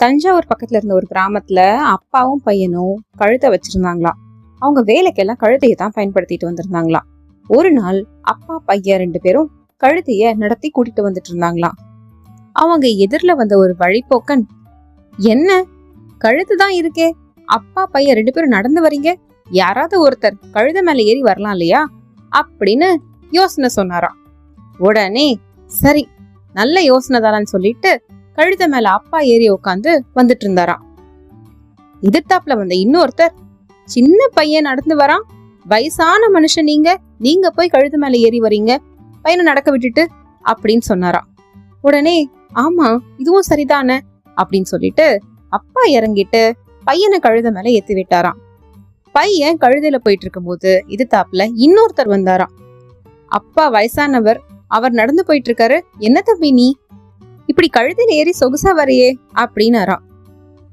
தஞ்சாவூர் பக்கத்துல இருந்த ஒரு கிராமத்துல அப்பாவும் பையனும் கழுத்தை வச்சிருந்தாங்களாம். அவங்க வேலைக்கெல்லாம் கழுதையை தான் பயன்படுத்திட்டு வந்திருந்தாங்களாம். ஒரு நாள் அப்பா பையன் ரெண்டு பேரும் கழுத்தைய நடத்தி கூட்டிட்டு வந்துட்டு இருந்தாங்களாம். அவங்க எதிர்ல வந்த ஒரு வழிப்போக்கன் என்ன? கழுத்து தான் இருக்கே. அப்பா பையன் ரெண்டு பேரும் நடந்து வரீங்க? யாராவது ஒருத்தர் கழுத மேல ஏறி வரலாம் இல்லையா? அப்படின்னு யோசனை சொன்னாராம். உடனே சரி நல்ல யோசனை தானு சொல்லிட்டு கழுத மேல அப்பா ஏறி உட்காந்து வந்துட்டு இருந்தாராம் எதிர்த்தாப்புல வந்த இன்னொருத்தர் சின்ன பையன் நடந்து வரான். வயசான மனுஷன் நீங்க. நீங்க போய் கழுத மேல ஏறி வரீங்க. பையனை நடக்க விட்டுட்டு அப்படின்னு சொன்னாராம். உடனே ஆமா இதுவும் சரிதானே? அப்படின்னு சொல்லிட்டு அப்பா இறங்கிட்டு பையனை கழுத மேல ஏத்தி விட்டாராம். பையன் கழுதையில போயிட்டு இருக்கும்போது இது தாப்புல இன்னொருத்தர் வந்தாராம். அப்பா வயசானவர். அவர் நடந்து போயிட்டு இருக்காரு என்ன தம்பி நீ? இப்படி கழுதில் ஏறி சொகுசா வரையே அப்படின்னாராம்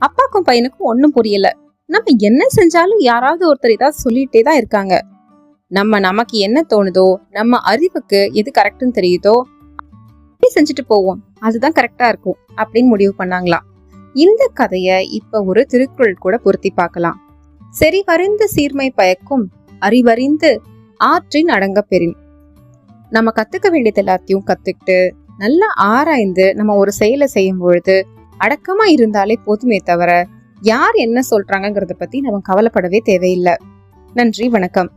அப்பாக்கும் பையனுக்கும் ஒன்னும் புரியல. நம்ம என்ன செஞ்சாலும் யாராவது ஒருத்தர் ஏதாவது சொல்லிட்டே தான் இருக்காங்க. நம்ம நமக்கு என்ன தோணுதோ நம்ம அறிவுக்கு எது கரெக்ட்னு தெரியுதோ செஞ்சுட்டு போவோம். அதுதான் கரெக்டா இருக்கும் அப்படின்னு முடிவு பண்ணாங்களாம் இந்த கதைய இப்ப ஒரு திருக்குறள் கூட பொருத்தி பார்க்கலாம். செறிவறிந்து சீர்மை பயக்கும் அறிவறிந்து ஆற்றின் அடங்க பெறின். நம்ம கத்துக்க வேண்டியது எல்லாத்தையும் கத்துக்கிட்டு நல்லா ஆராய்ந்து நம்ம ஒரு செயலை செய்யும் பொழுது அடக்கமா இருந்தாலே போதுமே தவிர யார் என்ன சொல்றாங்கிறத பத்தி நம்ம கவலைப்படவே தேவையில்லை. நன்றி வணக்கம்.